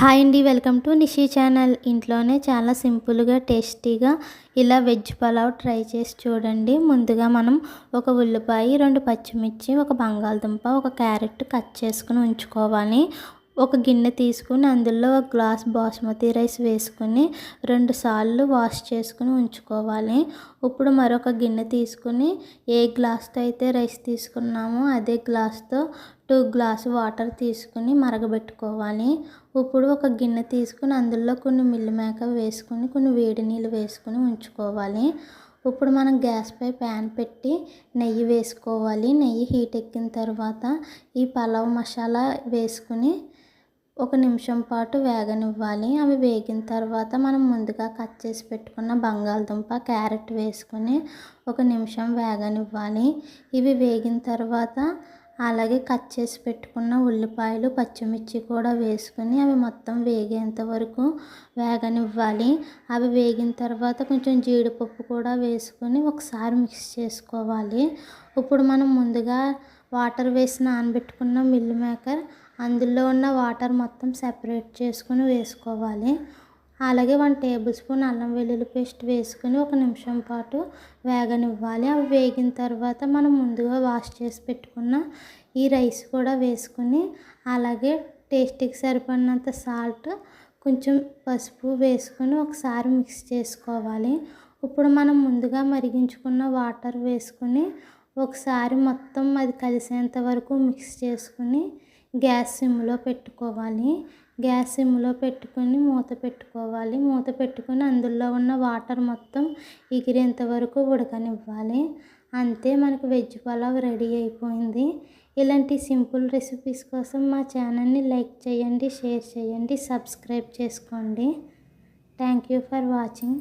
Hi అండి welcome to Nishi channel. ఇంట్లోనే చాలా సింపుల్గా టేస్టీగా ఇలా వెజ్ పలావ్ ట్రై చేసి చూడండి. ముందుగా మనం ఒక ఉల్లిపాయ రెండు పచ్చిమిర్చి ఒక బంగాళదుంప ఒక క్యారెట్ కట్ చేసుకుని ఉంచుకోవాలి. ఒక గిన్నె తీసుకుని అందులో ఒక గ్లాస్ బాస్మతి రైస్ వేసుకుని రెండు సార్లు వాష్ చేసుకుని ఉంచుకోవాలి. ఇప్పుడు మరొక గిన్నె తీసుకుని ఏ గ్లాస్తో అయితే రైస్ తీసుకున్నామో అదే గ్లాస్తో టూ గ్లాసు వాటర్ తీసుకుని మరగబెట్టుకోవాలి. ఇప్పుడు ఒక గిన్నె తీసుకుని అందులో కొన్ని మిల్లి మేక వేసుకుని కొన్ని వేడి నీళ్ళు వేసుకుని ఉంచుకోవాలి. ఇప్పుడు మనం గ్యాస్పై ప్యాన్ పెట్టి నెయ్యి వేసుకోవాలి. నెయ్యి హీట్ ఎక్కిన తర్వాత ఈ పలావ్ మసాలా వేసుకుని ఒక నిమిషం పాటు వేగనివ్వాలి. అవి వేగిన తర్వాత మనం ముందుగా కట్ చేసి పెట్టుకున్న బంగాళదుంప క్యారెట్ వేసుకొని ఒక నిమిషం వేగనివ్వాలి. ఇవి వేగిన తర్వాత అలాగే కట్ చేసి పెట్టుకున్న ఉల్లిపాయలు పచ్చిమిర్చి కూడా వేసుకొని అవి మొత్తం వేగేంత వరకు వేగనివ్వాలి. అవి వేగిన తర్వాత కొంచెం జీడిపప్పు కూడా వేసుకొని ఒకసారి మిక్స్ చేసుకోవాలి. ఇప్పుడు మనం ముందుగా వాటర్ వేసి నానబెట్టుకున్న మిల్ మేకర్ అందులో ఉన్న వాటర్ మొత్తం సెపరేట్ చేసుకుని వేసుకోవాలి. అలాగే వన్ టేబుల్ స్పూన్ అల్లం వెల్లుల్లి పేస్ట్ వేసుకుని ఒక నిమిషం పాటు వేగనివ్వాలి. అవి వేగిన తర్వాత మనం ముందుగా వాష్ చేసి పెట్టుకున్న ఈ రైస్ కూడా వేసుకుని అలాగే టేస్ట్కి సరిపడినంత సాల్ట్ కొంచెం పసుపు వేసుకొని ఒకసారి మిక్స్ చేసుకోవాలి. ఇప్పుడు మనం ముందుగా మరిగించుకున్న వాటర్ వేసుకుని ఒకసారి మొత్తం అది కలిసేంత వరకు మిక్స్ చేసుకుని గ్యాస్ సిమ్లో పెట్టుకోవాలి. గ్యాస్ సిమ్లో పెట్టుకొని మూత పెట్టుకోవాలి. మూత పెట్టుకొని అందులో ఉన్న వాటర్ మొత్తం ఎగిరేంత వరకు ఉడకనివ్వాలి. అంతే మనకు వెజ్ పలావ్ రెడీ అయిపోయింది. ఇలాంటి సింపుల్ రెసిపీస్ కోసం మా ఛానల్ని లైక్ చేయండి షేర్ చేయండి సబ్స్క్రైబ్ చేసుకోండి. Thank you for watching.